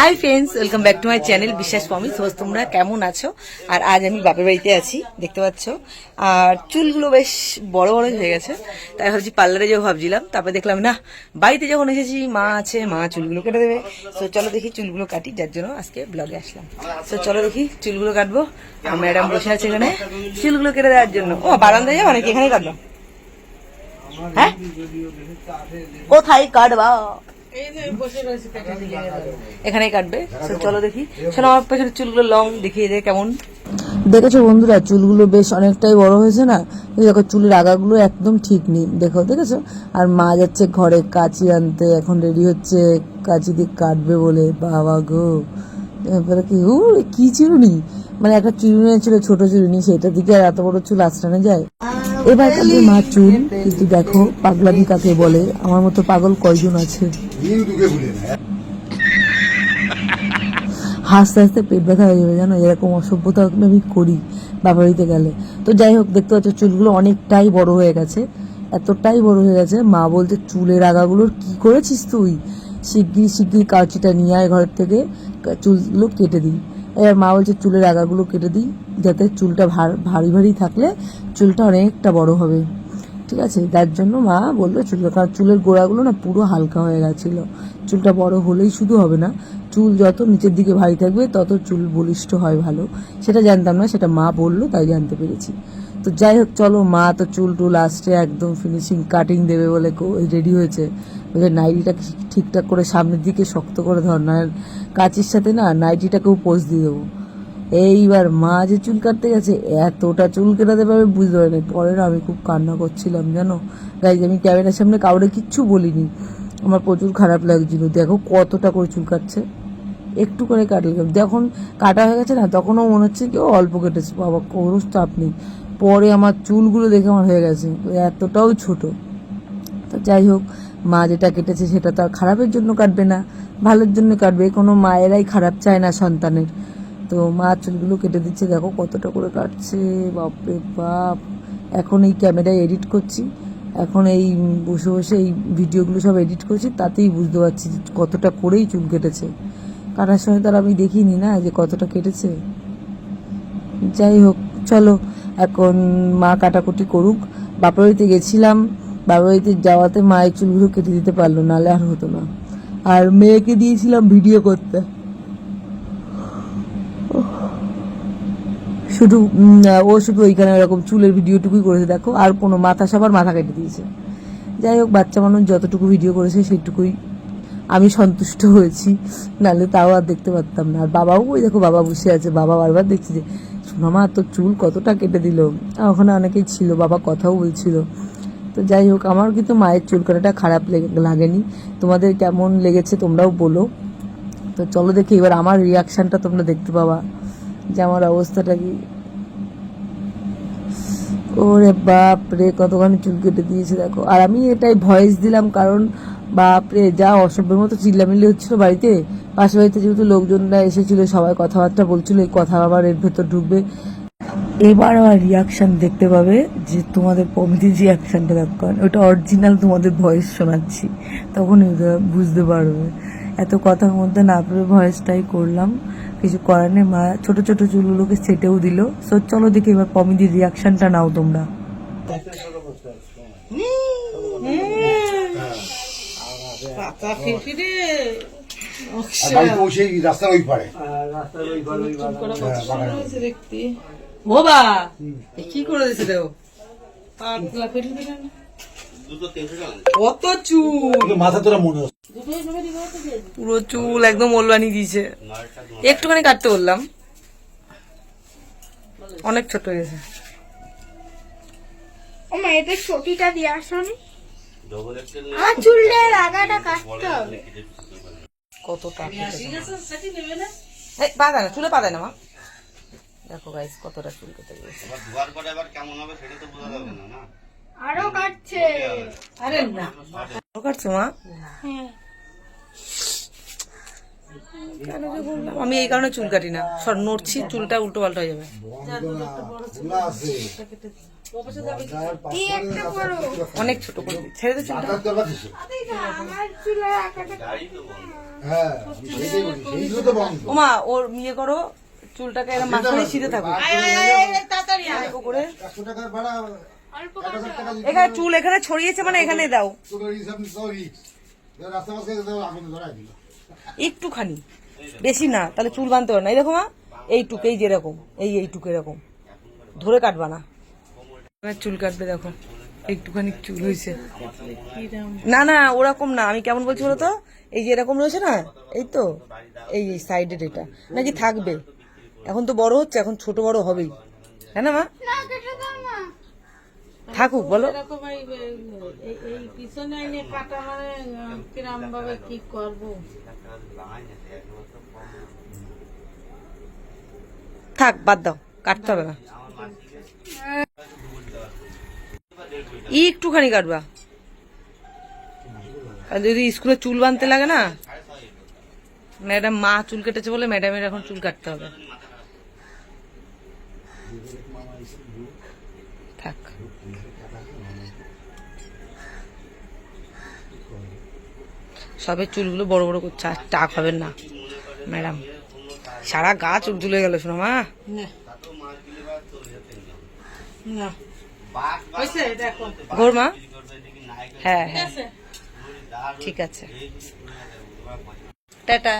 Hi friends welcome back to my channel বিশ্বাস পমি সোজ তোমরা কেমন আছো? আর আজ আমি বাপের বাড়িতে আছি, দেখতে পাচ্ছ। আর চুলগুলো বেশ বড় বড় হয়ে গেছে। তাই ভাবছি পার্লারে যাব ভাবছিলাম। তারপরে দেখলাম, না, বাড়িতে যখন এসেছি, মা আছে, মা চুলগুলো কেটে দেবে। সো চলো দেখি চুলগুলো কাটি, যার জন্য আজকে ব্লগে আসলাম। সো চলো দেখি চুলগুলো কাটবো। আর ম্যাডাম বসে আছে এখানে চুলগুলো কেটে দেওয়ার জন্য। ও, বারান্দায় যাব নাকি এখানেই কাটবো হ্যাঁ? কোথায় কাটবা? এখানেই কাটবে। চলো দেখি। শোনো আমার পেছনে চুলগুলো লং দেখিয়ে দে কেমন। দেখেছ বন্ধুরা চুলগুলো বেশ অনেকটাই বড় হয়েছে না? দেখো চুলের আগাগুলো একদম ঠিক নেই। দেখো দেখেছ? আর মা যাচ্ছে ঘরে কাচি আনতে এখন রেডি হচ্ছে কাচি দিয়ে কাটবে বলে। বাবা গো। এবারে কি ও কি চিরুনি মানে একটা চিরুনি ছিল ছোট চিরুনি সেটা দিকে আর এত বড় চুল আশ্রানো যায়? এবার কাটবে মা চুল কিন্তু দেখো পাগলামি কাকে বলে? আমার মতো পাগল কয়জন আছে? হাসতে হাসতে পেট ব্যথা হয়ে যাবে জানো? এরকম অসভ্যতা আমি করি বাবার বাড়িতে গেলে। তো যাই হোক দেখতে পাচ্ছ চুলগুলো অনেকটাই বড় হয়ে গেছে এতটাই বড় হয়ে গেছে মা বলছে চুলের আগাগুলোর কি করেছিস তুই? শিগগির শিগগির কাঁচিটা নিয়ে আয় ঘর থেকে চুলগুলো কেটে দিই। এবার মা বলছে, চুলের আগাগুলো কেটে দিই, যাতে চুলটা ভার- ভারী থাকলে চুলটা অনেকটা বড় হবে। ঠিক আছে, তার জন্য মা বলল, চুলটা, কারণ চুলের গোড়াগুলো না পুরো হালকা হয়ে গেছিল। চুলটা বড় হলেই শুধু হবে না, চুল যত নিচের দিকে ভারী থাকবে, তত চুল বলিষ্ঠ হয় ভালো। সেটা জানতাম না, সেটা মা বলল, তাই জানতে পেরেছি। তো যাই হোক, চলো, মা তো চুল টুল আসছে, একদম ফিনিশিং কাটিং দেবে বলে রেডি হয়েছে। বলে নাইটিটা ঠিকঠাক করে সামনের দিকে শক্ত করে ধর, না কাচির সাথে না নাইটিটাকেও পোজ দিয়ে দেবো। এইবার মা যে চুল কাটতে গেছে, এতটা চুল কেটাতে পারবে বুঝতে পারিনি। পরে না আমি খুব কান্না করছিলাম, জানো? গাইজ আমি ক্যামেরার সামনে কাউরে কিচ্ছু বলিনি। আমার প্রচুর খারাপ লাগছিল। দেখো কতটা করে চুল কাটছে। একটু করে কাটলে কেমন? যখন কাটা হয়ে গেছে না, তখনও মনে হচ্ছে কি, ও অল্প কেটেছে। বাবা, কোনো চাপ নেই। পরে আমার চুলগুলো দেখে আমার হয়ে গেছে। এতটাও ছোট। তো যাই হোক, মা যেটা কেটেছে সেটা তো আর খারাপের জন্য কাটবে না, ভালোর জন্য কাটবে। কোনো মায়েরাই খারাপ চায় না সন্তানের। তো মা চুলগুলো কেটে দিচ্ছে, দেখো কতটা করে কাটছে, বাপরে বাপ। এখন এই ক্যামেরায় এডিট করছি। এখন এই বসে বসে এই ভিডিওগুলো সব এডিট করছি, তাতেই বুঝতে পারছি কতটা করেই চুল কেটেছে। কাটার সময় তো আর আমি দেখিনি না যে কতটা কেটেছে। যাই হোক, চলো এখন মা কাটাকুটি করুক। বাপের বাড়িতে গেছিলাম। বাবার বাড়িতে যাওয়াতে মায়ের চুলগুলো কেটে দিতে পারল নাহলে আর হতো না। আর মেয়েকে দিয়েছিলাম ভিডিও করতে। শুধু ও শুধু ওইখানে এরকম চুলের ভিডিওটুকুই করেছে, দেখো। আর কোনো মাথা সবার মাথা কেটে দিয়েছে। যাই হোক, বাচ্চা মানুষ যতটুকু ভিডিও করেছে সেইটুকুই। আমি সন্তুষ্ট হয়েছি। নাহলে তাও আর দেখতে পারতাম না। আর বাবাও, ওই দেখো বাবা বসে আছে। বাবা বারবার দেখছি যে সোনামা তোর চুল কতটা কেটে দিল? ওখানে অনেকেই ছিল, বাবা কথাও বলছিল। তো যাই হোক আমার কিন্তু মায়ের চুল কাটাটা খারাপ লেগে- লাগেনি। তোমাদের কেমন লেগেছে তোমরাও বলো। তো চলো দেখি, এবার আমার রিয়াকশনটা তোমরা দেখতে পাবা যে আমার অবস্থাটা কি। ওরে বাপ রে কতখানি চুল কেটে দিয়েছে, দেখো। আর আমি এটাই ভয়েস দিলাম, কারণ বাপ রে যা অসভ্যের মতো চিল্লামিল্লি হচ্ছিল বাড়িতে। পাশের বাড়িতে যেহেতু লোকজনরা এসেছিল সবাই কথাবার্তা বলছিল এই কথা আবার এর ভেতর ঢুকবে। এবার আমার রিয়াকশন দেখতে পাবে যে তোমাদের পমিতির রিয়াকশনটা দেখো ওটা অরিজিনাল তোমাদের ভয়েস শোনাচ্ছি। তখন বুঝতে পারবে। এত কথার মধ্যে না পেরে ভয়েসটাই করলাম। কিছু করার নেই মা ছোটো ছোটো চুলগুলোকে সেটেও দিল। সো চলো দেখি এবার পমিদির রিয়াকশনটা নাও তোমরা। পাকা ফিরফিরে। আর বাড়ি পৌঁছে রাস্তার ওই পারে। দেখতে ও বা এ কি করে দিছে দেও পাতলা ফিরফিরে না। কত চুল। মাথা তোরা মনে পুরো চুল একদম ওল বানিয়ে দিয়েছে। একটুখানি কাটতে বললাম। অনেক ছোট হয়েছে। গেছে ও মা এদের ছটিটা দিয়ে আসনি। আমার চুলটা আগাটা কাটতে হবে। কতটা টাকা? এই না চুলে পাতা না মা। দেখো গাইস কতটা চুল কেটে গেছে। আরও কাটছে। আরে না। কাটছো মা? হ্যাঁ। কেন যে বললাম? আমি এই কারণে চুল কাটি না। সর নড়ছি চুলটা উল্টো পাল্টা হয়ে যাবে। এই একটা বড়। অনেক ছোট করে ছেড়ে দে চুলটা। হ্যাঁ ওমা ওর ইয়ে করো চুলটাকে এরকম মাঝখানে সিধে থাকো। করে টাকা দিতে এখানে চুল এখানে ছড়িয়েছে মানে এখানে দাও। একটুখানি। বেশি না, তাহলে চুল বানতে পারো না। দেখো মা এই যেরকম এই এইটুক এরকম। ধরে কাটবা না। চুল কাটবে দেখো, একটুখানি চুল হয়েছে না না, ওরকম না, আমি কেমন বলছি বলো তো? এই যে এরকম রয়েছে না, এই তো, এই এই সাইডের এটা। নাকি থাকবে। এখন তো বড় হচ্ছে, এখন ছোট বড় হবেই। হ্যাঁ না মা? কি করব? থাক বাদ দাও কাটতে হবে না। একটুখানি কাটবা। আর যদি স্কুলে চুল বাঁধতে লাগে না ম্যাডাম মা চুল কেটেছে বলে ম্যাডামের এখন চুল কাটতে হবে। সবে চুলগুলো বড় বড় করছে আর চা খাবেন না। ম্যাডাম সারা গা চুল চুলে গেল শোনো মা। ঘোর মা। হ্যাঁ হ্যাঁ। ঠিক আছে। টাটা।